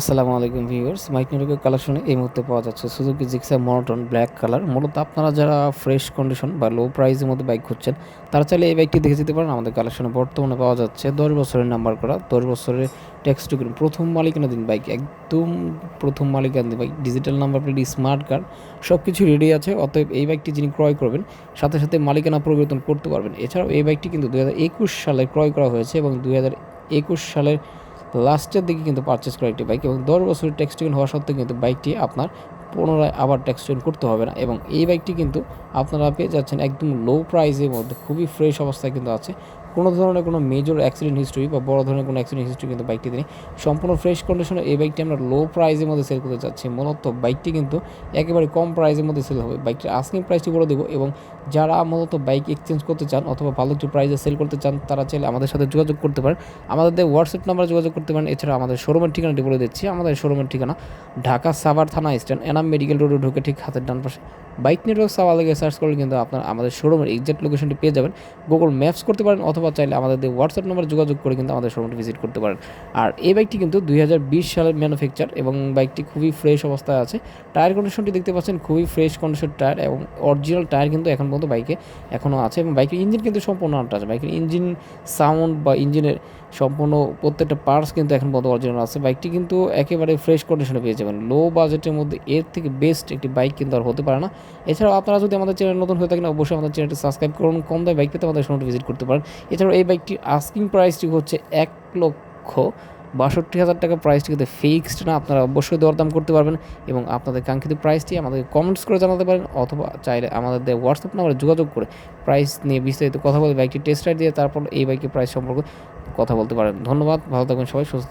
আসসালামু আলাইকুম viewers, mic নেটওয়ার্কের কালেকশনে এই মুহূর্তে পাওয়া যাচ্ছে Suzuki Gixxer monotone black colour মূলত আপনারা যারা ফ্রেশ কন্ডিশন বা লো প্রাইসের মধ্যে বাইক খুঁজছেন, তারা চাইলে এই বাইকটি দেখে যেতে পারেন। আমাদের কালেকশনে বর্তমানে পাওয়া যাচ্ছে দশ বছরের নাম্বার করা, দশ বছরের ট্যাক্স টুকিন প্রথম মালিকানাধীন বাইক একদম প্রথম মালিকানাধীন bike digital number plate smart card সব কিছু রেডি আছে। অতএব এই বাইকটি যিনি ক্রয় করবেন, সাথে সাথে মালিকানা পরিবর্তন করতে পারবেন। এছাড়াও এই বাইকটি কিন্তু দু হাজার একুশ সালে ক্রয় করা হয়েছে এবং একুশ সালের লাস্টের দিকে কিন্তু পারচেস করা একটি বাইক এবং দশ বছরের ট্যাক্স টিউন হওয়া সত্ত্বেও কিন্তু বাইকটি আপনার পুনরায় আবার ট্যাক্স টিউন করতে হবে না এবং এই বাইকটি কিন্তু আপনারা পেয়ে যাচ্ছেন একদম লো প্রাইসের মধ্যে, খুবই ফ্রেশ অবস্থায় কিন্তু আছে। কোনো ধরনের কোনো মেজর অ্যাক্সিডেন্ট হিস্ট্রি বা বড় ধরনের কোনো অ্যাক্সিডেন্ট হিস্ট্রি কিন্তু বাইকটিতে নেই সম্পূর্ণ ফ্রেশ কন্ডিশনে এই বাইকটি আমরা লো প্রাইসের মধ্যে সেল করতে চাচ্ছি। মূলত বাইকটি কিন্তু একেবারে কম প্রাইসের মধ্যে সেল হবে। বাইকটির আস্কিং প্রাইসটি বলে দেবো এবং যারা মূলত বাইক এক্সচেঞ্জ করতে চান অথবা ভালো একটু প্রাইসে সেল করতে চান, তারা চাইলে আমাদের সাথে যোগাযোগ করতে পারেন। আমাদের হোয়াটসঅ্যাপ নাম্বারে যোগাযোগ করতে পারেন। এছাড়া আমাদের শোরুমের ঠিকানাটি বলে দিচ্ছি। আমাদের শোরুমের ঠিকানা ঢাকা সাভার থানা স্ট্যান্ড এনাম মেডিকেল রোডে ঢুকে ঠিক হাতের ডান পাশে। বাইক নেটওয়ার্ক সাওয়া লেগে সার্চ করলে কিন্তু আপনার আমাদের শোরুমের এক্সাক্ট লোকেশনটি পেয়ে যাবেন। গুগল ম্যাপস করতে পারেন অথবা চাইলে আমাদের হোয়াটসঅ্যাপ নম্বরে যোগাযোগ করে কিন্তু আমাদের শোরুমটি ভিজিট করতে পারেন। আর এই বাইকটি কিন্তু দুই হাজার বিশ সালের ম্যানুফ্যাকচার এবং বাইকটি খুবই ফ্রেশ অবস্থায় আছে। টায়ার কন্ডিশনটি দেখতে পাচ্ছেন, খুবই ফ্রেশ কন্ডিশন টায়ার এবং অরিজিনাল টায়ার কিন্তু এখন পর্যন্ত বাইকে এখনও আছে এবং বাইকের ইঞ্জিন কিন্তু সম্পূর্ণ আনটা আছে বাইকের ইঞ্জিন সাউন্ড বা ইঞ্জিনের সম্পূর্ণ প্রত্যেকটা পার্টস কিন্তু এখন পর্যন্ত অরিজিনাল আছে। বাইকটি কিন্তু একেবারে ফ্রেশ কন্ডিশনে পেয়ে যাবেন। লো বাজেটের মধ্যে এর থেকে বেস্ট একটি বাইক কিন্তু আর হতে পারে না। এছাড়াও আপনারা যদি আমাদের চ্যানেল নতুন হয়ে থাকেন, অবশ্যই আমাদের চ্যানেলটি সাবস্ক্রাইব করুন। কম দামে বাইক পেতে আমাদের শোরুমটি ভিজিট করতে পারেন। এছাড়াও এই বাইকটির আস্কিং প্রাইসটি হচ্ছে এক লক্ষ বাষট্টি হাজার টাকা। প্রাইসটি কিন্তু ফিক্সড না, আপনারা অবশ্যই দরদাম করতে পারবেন এবং আপনাদের কাঙ্ক্ষিত প্রাইসটি আমাদের কমেন্টস করে জানাতে পারেন অথবা চাইলে আমাদের হোয়াটসঅ্যাপ নাম্বারে যোগাযোগ করে প্রাইস নিয়ে বিস্তারিত কথা বলে বাইকটি টেস্ট রাইড দিয়ে তারপর এই বাইকের প্রাইস সম্পর্কে কথা বলতে পারেন। ধন্যবাদ ভালো থাকবেন সবাই সুস্থ